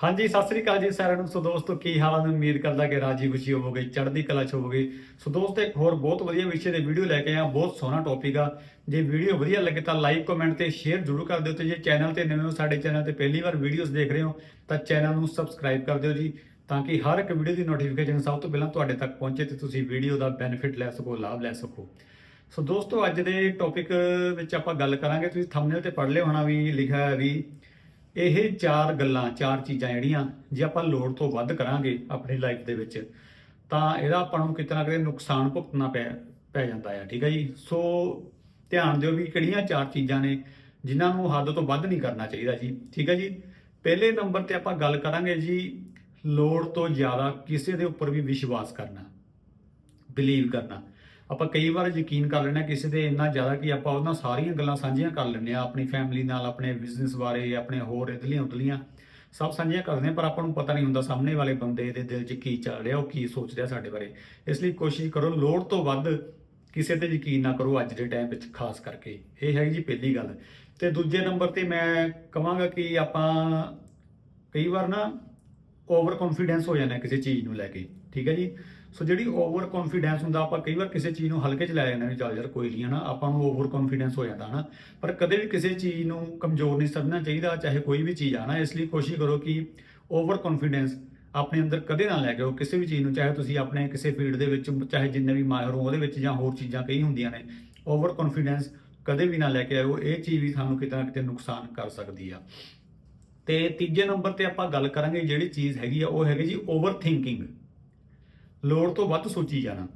ਹਾਂਜੀ, ਸਤਿ ਸ੍ਰੀ ਅਕਾਲ ਜੀ ਸਾਰਿਆਂ ਨੂੰ। ਸੋ ਦੋਸਤੋ, ਕੀ ਹਾਲ ਹੈ ਉਮੀਦ ਕਰਦਾ ਕਿ ਰਾਜੀ ਖੁਸ਼ੀ ਹੋਵੋਗੇ, ਚੜ੍ਹਦੀ ਕਲਾ ਚ ਹੋਵੋਗੇ। ਸੋ ਦੋਸਤੋ, ਇੱਕ ਹੋਰ ਬਹੁਤ ਵਧੀਆ ਵਿਸ਼ੇ ਦੇ ਵੀਡੀਓ ਲੈ ਕੇ ਆਇਆ ਬਹੁਤ ਸੋਹਣਾ ਟੌਪਿਕ ਆ। ਜੇ ਵੀਡੀਓ ਵਧੀਆ ਲੱਗੇ ਤਾਂ ਲਾਈਕ ਕਮੈਂਟ ਤੇ ਸ਼ੇਅਰ ਜ਼ਰੂਰ ਕਰ ਦਿਓ ਤੇ ਜੇ ਚੈਨਲ ਤੇ ਨਵੇਂ ਹੋ, ਸਾਡੇ ਚੈਨਲ ਤੇ ਪਹਿਲੀ ਵਾਰ ਵੀਡੀਓਜ਼ ਦੇਖ ਰਹੇ ਹੋ, ਤਾਂ ਚੈਨਲ ਨੂੰ ਸਬਸਕ੍ਰਾਈਬ ਕਰ ਦਿਓ ਜੀ, ਤਾਂ ਕਿ ਹਰ ਇੱਕ ਵੀਡੀਓ ਦੀ ਨੋਟੀਫਿਕੇਸ਼ਨ ਸਭ ਤੋਂ ਪਹਿਲਾਂ ਤੁਹਾਡੇ ਤੱਕ ਪਹੁੰਚੇ ਤੇ ਤੁਸੀਂ ਵੀਡੀਓ ਦਾ ਬੈਨੀਫਿਟ ਲੈ ਸਕੋ, ਲਾਭ ਲੈ ਸਕੋ। ਸੋ ਦੋਸਤੋ, ਅੱਜ ਦੇ ਟੌਪਿਕ ਵਿੱਚ ਆਪਾਂ ਗੱਲ ਕਰਾਂਗੇ। ਤੁਸੀਂ ਥੰਬਨੇਲ ਤੇ ਪੜ੍ਹ ਲਿਓ ਹੋਣਾ ਵੀ, ਲਿਖਿਆ ਹੈ ਵੀ। ਇਹ ਚਾਰ ਗੱਲਾਂ, ਚਾਰ ਚੀਜ਼ਾਂ ਜਿਹੜੀਆਂ ਜੇ ਆਪਾਂ ਲੋੜ ਤੋਂ ਵੱਧ ਕਰਾਂਗੇ ਆਪਣੀ ਲਾਈਫ ਦੇ ਵਿੱਚ, ਤਾਂ ਇਹਦਾ ਆਪਾਂ ਨੂੰ ਕਿਤੇ ਨਾ ਕਿਤੇ ਨੁਕਸਾਨ ਭੁਗਤਣਾ ਪੈ ਪੈ ਜਾਂਦਾ ਹੈ ਠੀਕ ਹੈ ਜੀ? ਸੋ ਧਿਆਨ ਦਿਓ ਵੀ ਕਿਹੜੀਆਂ ਚਾਰ ਚੀਜ਼ਾਂ ਨੇ ਜਿਨ੍ਹਾਂ ਨੂੰ ਹੱਦ ਤੋਂ ਵੱਧ ਨਹੀਂ ਕਰਨਾ ਚਾਹੀਦਾ ਜੀ, ਠੀਕ ਹੈ ਜੀ? ਪਹਿਲੇ ਨੰਬਰ ਤੇ ਆਪਾਂ ਗੱਲ ਕਰਾਂਗੇ ਜੀ, ਲੋੜ ਤੋਂ ਜ਼ਿਆਦਾ ਕਿਸੇ ਦੇ ਉੱਪਰ ਵੀ ਵਿਸ਼ਵਾਸ ਕਰਨਾ ਬਿਲੀਵ ਕਰਨਾ। ਆਪਾਂ ਕਈ ਵਾਰ ਯਕੀਨ ਕਰ ਲੈਂਦੇ ਹਾਂ ਕਿਸੇ ਦੇ ਇੰਨਾ ਜ਼ਿਆਦਾ ਕਿ ਆਪਾਂ ਉਹਨਾਂ ਸਾਰੀਆਂ ਗੱਲਾਂ ਸਾਂਝੀਆਂ ਕਰ ਲੈਂਦੇ ਆ ਆਪਣੀ ਫੈਮਿਲੀ ਨਾਲ, ਆਪਣੇ ਬਿਜ਼ਨਸ ਬਾਰੇ, ਆਪਣੇ ਹੋਰ ਇਧਰਲੀਆਂ ਉਧਰਲੀਆਂ। ਸਭ ਸਾਂਝੀਆਂ ਕਰਦੇ ਹਾਂ, ਪਰ ਆਪਾਂ ਨੂੰ ਪਤਾ ਨਹੀਂ ਹੁੰਦਾ ਸਾਹਮਣੇ ਵਾਲੇ ਬੰਦੇ ਦੇ ਦਿਲ 'ਚ ਕੀ ਚੱਲ ਰਿਹਾ, ਉਹ ਕੀ ਸੋਚ ਰਿਹਾ ਸਾਡੇ ਬਾਰੇ। ਇਸ ਲਈ ਕੋਸ਼ਿਸ਼ ਕਰੋ, ਲੋੜ ਤੋਂ ਵੱਧ ਕਿਸੇ ਤੇ ਯਕੀਨ ਨਾ ਕਰੋ ਅੱਜ ਦੇ ਟਾਈਮ ਵਿੱਚ, ਖਾਸ ਕਰਕੇ। ਇਹ ਹੈ ਜੀ ਪਹਿਲੀ ਗੱਲ। ਤੇ ਦੂਜੇ ਨੰਬਰ ਤੇ ਮੈਂ ਕਹਾਂਗਾ ਕਿ ਆਪਾਂ ਕਈ ਵਾਰ ਨਾ ਓਵਰ ਕੌਨਫੀਡੈਂਸ ਹੋ ਜਾਂਦਾ ਕਿਸੇ ਚੀਜ਼ ਨੂੰ ਲੈ ਕੇ। ਠੀਕ ਹੈ ਜੀ? ਸੋ ਜਿਹੜੀ ਓਵਰ ਕੌਨਫੀਡੈਂਸ ਹੁੰਦਾ, ਆਪਾਂ ਕਈ ਵਾਰ ਕਿਸੇ ਚੀਜ਼ ਨੂੰ ਹਲਕੇ ਚ ਲੈ ਜਾਂਦੇ ਵੀ ਚੱਲ ਯਾਰ ਕੋਈ ਨਹੀਂ ਹਨਾ ਆਪਾਂ ਨੂੰ ਓਵਰ ਕੌਨਫੀਡੈਂਸ ਹੋ ਜਾਂਦਾ ਹਨਾ। ਪਰ ਕਦੇ ਵੀ ਕਿਸੇ ਚੀਜ਼ ਨੂੰ ਕਮਜ਼ੋਰ ਨਹੀਂ ਸਮਝਣਾ ਚਾਹੀਦਾ, ਚਾਹੇ ਕੋਈ ਵੀ ਚੀਜ਼ ਆ ਨਾ, ਇਸ ਲਈ ਕੋਸ਼ਿਸ਼ ਕਰੋ ਕਿ ਓਵਰ ਕੌਨਫੀਡੈਂਸ ਆਪਣੇ ਅੰਦਰ ਕਦੇ ਨਾ ਲੈ ਕੇ ਆਓ ਕਿਸੇ ਵੀ ਚੀਜ਼ ਨੂੰ, ਚਾਹੇ ਤੁਸੀਂ ਆਪਣੇ ਕਿਸੇ ਫੀਲਡ ਦੇ ਵਿੱਚ, ਚਾਹੇ ਜਿੰਨੇ ਵੀ ਮਾਹਿਰ ਹੋ, ਉਹਦੇ ਵਿੱਚ ਜਾਂ ਹੋਰ ਚੀਜ਼ਾਂ ਕਈ ਹੁੰਦੀਆਂ ਨੇ। ਓਵਰ ਕੌਨਫੀਡੈਂਸ ਕਦੇ ਵੀ ਨਾ ਲੈ ਕੇ ਆਓ ਇਹ ਚੀਜ਼ ਵੀ ਸਾਨੂੰ ਕਿਤੇ ਨਾ ਕਿਤੇ ਨੁਕਸਾਨ ਕਰ ਸਕਦੀ ਆ। ਤੇ ਤੀਜੇ ਨੰਬਰ ਤੇ ਆਪਾਂ ਗੱਲ ਕਰਾਂਗੇ ਜਿਹੜੀ ਚੀਜ਼ ਹੈਗੀ ਆ, ਉਹ ਹੈਗੀ ਜੀ ਓਵਰ ਥਿੰਕਿੰਗ ਲੋੜ ਤੋਂ ਵੱਧ ਸੋਚੀ ਜਾਣਾ।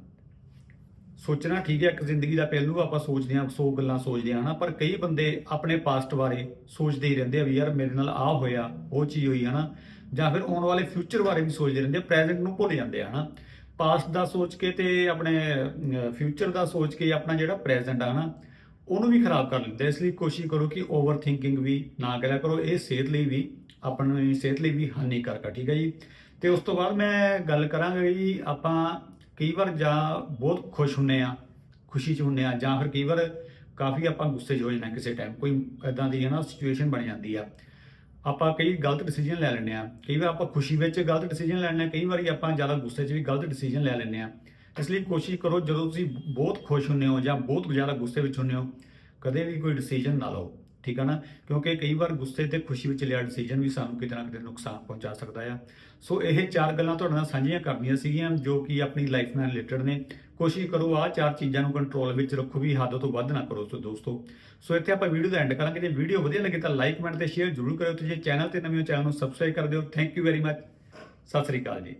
ਸੋਚਣਾ ਠੀਕ ਹੈ, ਇੱਕ ਜ਼ਿੰਦਗੀ ਦਾ ਪਹਿਲੂ ਆਪਾਂ ਸੋਚਦੇ ਹਾਂ 100 ਗੱਲਾਂ ਸੋਚਦੇ ਹਾਂ ਨਾ ਪਰ ਕਈ ਬੰਦੇ ਆਪਣੇ ਪਾਸਟ ਬਾਰੇ ਸੋਚਦੇ ਹੀ ਰਹਿੰਦੇ ਆ ਵੀ ਯਾਰ ਮੇਰੇ ਨਾਲ ਆਹ ਹੋਇਆ, ਉਹ ਚੀਜ਼ ਹੋਈ ਹਨਾ, ਜਾਂ ਫਿਰ ਆਉਣ ਵਾਲੇ ਫਿਊਚਰ ਬਾਰੇ ਵੀ ਸੋਚਦੇ ਰਹਿੰਦੇ ਆ ਪ੍ਰੈਜ਼ੈਂਟ ਨੂੰ ਭੁੱਲ ਜਾਂਦੇ ਆ ਹਨਾ। ਪਾਸਟ ਦਾ ਸੋਚ ਕੇ ਤੇ ਆਪਣੇ ਫਿਊਚਰ ਦਾ ਸੋਚ ਕੇ ਆਪਣਾ ਜਿਹੜਾ ਪ੍ਰੈਜ਼ੈਂਟ ਆ ਹਨਾ, ਉਹਨੂੰ ਵੀ ਖਰਾਬ ਕਰ ਲੈਂਦੇ ਇਸ ਲਈ ਕੋਸ਼ਿਸ਼ ਕਰੋ ਕਿ ਓਵਰ ਥਿੰਕਿੰਗ ਵੀ ਨਾ ਕਰਿਆ ਕਰੋ, ਇਹ ਸਿਹਤ ਲਈ ਵੀ, ਆਪਣੀ ਸਿਹਤ ਲਈ ਵੀ ਹਾਨੀਕਾਰਕ ਆ, ਠੀਕ ਹੈ ਜੀ। ਤੇ ਉਸ ਤੋਂ ਬਾਅਦ ਮੈਂ ਗੱਲ ਕਰਾਂਗਾ ਜੀ, ਆਪਾਂ ਕਈ ਵਾਰ ਜਾਂ ਬਹੁਤ ਖੁਸ਼ ਹੁੰਨੇ ਆ, ਖੁਸ਼ੀ 'ਚ ਹੁੰਨੇ ਆ, ਜਾਂ ਫਿਰ ਕਈ ਵਾਰ ਕਾਫੀ ਆਪਾਂ ਗੁੱਸੇ 'ਚ ਹੋ ਜਾਂਦੇ ਹਾਂ ਕਿਸੇ ਟਾਈਮ ਕੋਈ ਇਦਾਂ ਦੀ ਹੈ ਨਾ ਸਿਚੁਏਸ਼ਨ ਬਣ ਜਾਂਦੀ ਆ। ਆਪਾਂ ਕਈ ਗਲਤ ਡਿਸੀਜਨ ਲੈ ਲੈਂਦੇ ਆ, ਕਈ ਵਾਰ ਆਪਾਂ ਖੁਸ਼ੀ ਵਿੱਚ ਗਲਤ ਡਿਸੀਜਨ ਲੈ ਲੈਂਦੇ ਆ, ਕਈ ਵਾਰੀ ਆਪਾਂ ਜ਼ਿਆਦਾ ਗੁੱਸੇ 'ਚ ਵੀ ਗਲਤ ਡਿਸੀਜਨ ਲੈ ਲੈਂਦੇ ਆ। ਇਸ ਲਈ ਕੋਸ਼ਿਸ਼ ਕਰੋ ਜਦੋਂ ਤੁਸੀਂ ਬਹੁਤ ਖੁਸ਼ ਹੁੰਨੇ ਹੋ ਜਾਂ ਬਹੁਤ ਜ਼ਿਆਦਾ ਗੁੱਸੇ ਵਿੱਚ ਹੁੰਨੇ ਹੋ, ਕਦੇ ਵੀ ਕੋਈ ਡਿਸੀਜਨ ਨਾ ਲਓ। ਠੀਕ ਆ ਨਾ? ਕਿਉਂਕਿ ਕਈ ਵਾਰ ਗੁੱਸੇ ਤੇ ਖੁਸ਼ੀ ਵਿੱਚ ਲਿਆ ਡਿਸੀਜਨ ਵੀ ਸਾਨੂੰ ਕਿਤੇ ਨਾ ਕਿਤੇ ਨੁਕਸਾਨ ਪਹੁੰਚਾ ਸਕਦਾ ਆ। ਸੋ ਇਹ ਚਾਰ ਗੱਲਾਂ ਤੁਹਾਡੇ ਨਾਲ ਸਾਂਝੀਆਂ ਕਰਨੀਆਂ ਸੀਗੀਆਂ, ਜੋ ਕਿ ਆਪਣੀ ਲਾਈਫ ਨਾਲ ਰਿਲੇਟਡ ਨੇ। ਕੋਸ਼ਿਸ਼ ਕਰੋ ਆਹ ਚਾਰ ਚੀਜ਼ਾਂ ਨੂੰ ਕੰਟਰੋਲ ਵਿੱਚ ਰੱਖੋ ਵੀ ਹੱਦ ਤੋਂ ਵੱਧ ਨਾ ਕਰੋ ਸੋ ਦੋਸਤੋ। ਸੋ ਇੱਥੇ ਆਪਾਂ ਵੀਡੀਓ ਦਾ ਐਂਡ ਕਰਾਂਗੇ। ਜੇ ਵੀਡੀਓ ਵਧੀਆ ਲੱਗੇ ਤਾਂ ਲਾਈਕ ਕਮੈਂਟ ਤੇ ਸ਼ੇਅਰ ਜ਼ਰੂਰ ਕਰਿਓ ਤੇ ਜੇ ਚੈਨਲ ਤੇ ਨਵੇਂ ਹੋ ਚੈਨਲ ਨੂੰ ਸਬਸਕ੍ਰਾਈਬ ਕਰ ਦਿਓ। Thank you very much Sat Sri ਅਕਾਲ ਜੀ।